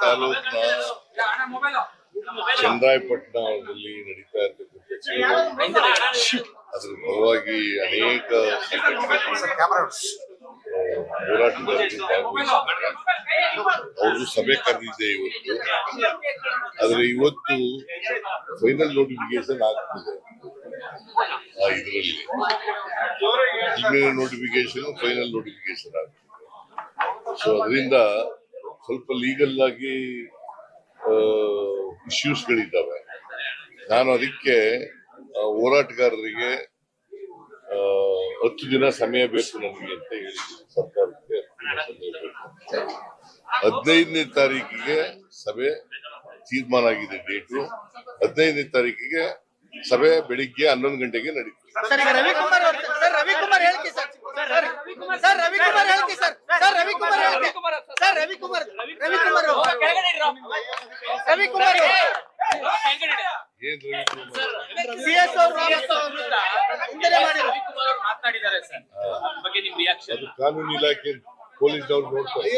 ತಾಲೂಕಿನ ಚಂದ್ರಾಯಪಟ್ಟಣದಲ್ಲಿ ನಡೀತಾ ಇರ್ತಕ್ಕಂಥ ಅದ್ರ ಪರವಾಗಿ ಅನೇಕ ಅವರು ಹೋರಾಟಗಾರರು ಅವ್ರದ್ದು ಸಭೆ ಕರೆದಿದ್ದೆ ಇವತ್ತು. ಆದ್ರೆ ಇವತ್ತು ಫೈನಲ್ ನೋಟಿಫಿಕೇಶನ್ ಆಗ್ತಿದೆ. ಇದರಲ್ಲಿ. ನೋಟಿಫಿಕೇಶನ್ ಫೈನಲ್ ನೋಟಿಫಿಕೇಶನ್ ಆಗ್ತದೆ. ಸೊ ಅದರಿಂದ ಸ್ವಲ್ಪ ಲೀಗಲ್ ಆಗಿ ಇಶ್ಯೂಸ್ಗಳಿದ್ದಾವೆ ನಾನು ಅದಕ್ಕೆ ಹೋರಾಟಗಾರರಿಗೆ ಹತ್ತು ದಿನ ಸಮಯ ಬೇಕು ನಮಗೆ ಅಂತ ಹೇಳಿದ್ದೀನಿ ಸರ್ಕಾರಕ್ಕೆ ಹದಿನೈದನೇ ತಾರೀಕಿಗೆ ಸಭೆ ತೀರ್ಮಾನ ಆಗಿದೆ ಡೇಟು. ಹದಿನೈದನೇ ತಾರೀಕಿಗೆ ಸಭೆ ಬೆಳಿಗ್ಗೆ ಹನ್ನೊಂದು ಗಂಟೆಗೆ ನಡೀತದೆ. ರವಿಕುಮಾರ್ ರವಿಕುಮಾರ್ ರವಿಕುಮಾರ್ ರವಿಕುಮಾರ್ ರವಿಕುಮಾರ್ ರವಿಕುಮಾರ್ ಅವ್ರು. ಮಾಡಿದ್ರು ಸರ್. ಬಗ್ಗೆ ನಿಮ್ ರಿಯಾಕ್ಷನ್ ಕಾನೂನು ಇಲಾಖೆ ಪೊಲೀಸ್ ಅವ್ರು ನೋಡ್ತಾರೆ